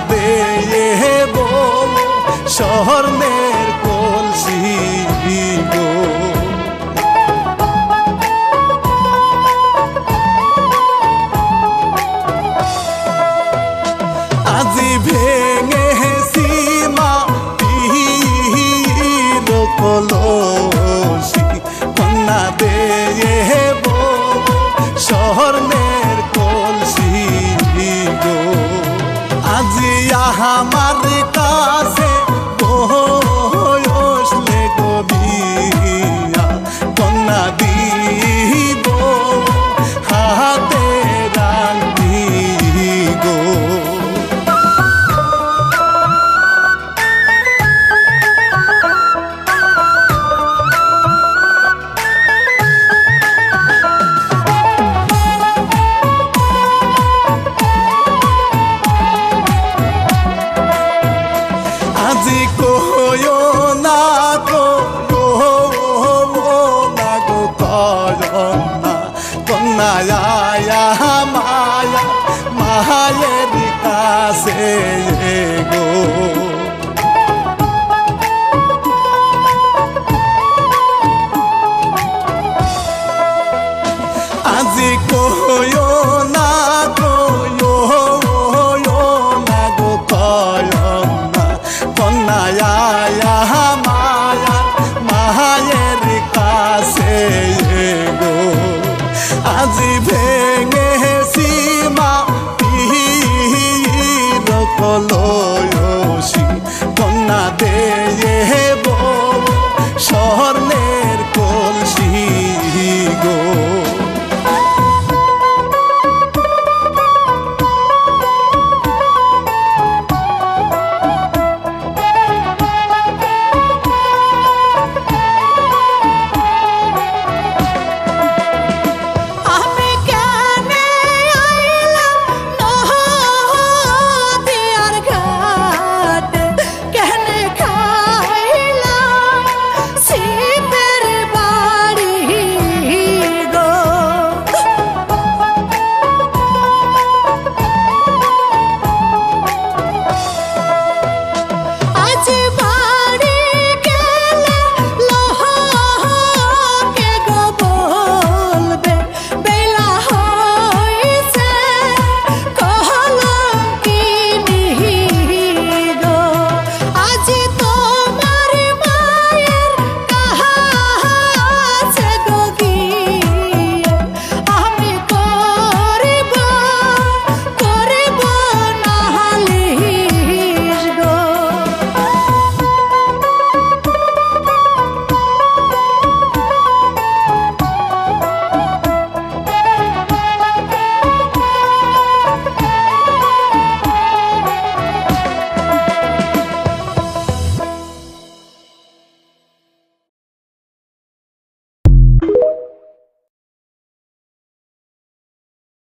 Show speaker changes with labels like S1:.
S1: কন্যা দে বল স্বর্ণের কলসি গো আজি ভেঙে সীমা কলসি কন্যা দে স্বর্ণের কলসি আজি কাছে গো। আজি কয়ো না কয়ো না গো কয়না কন্যায়া মায়া, মায়ের কাছে গো আজি ভেঙে লয় কন্যা দেয়ে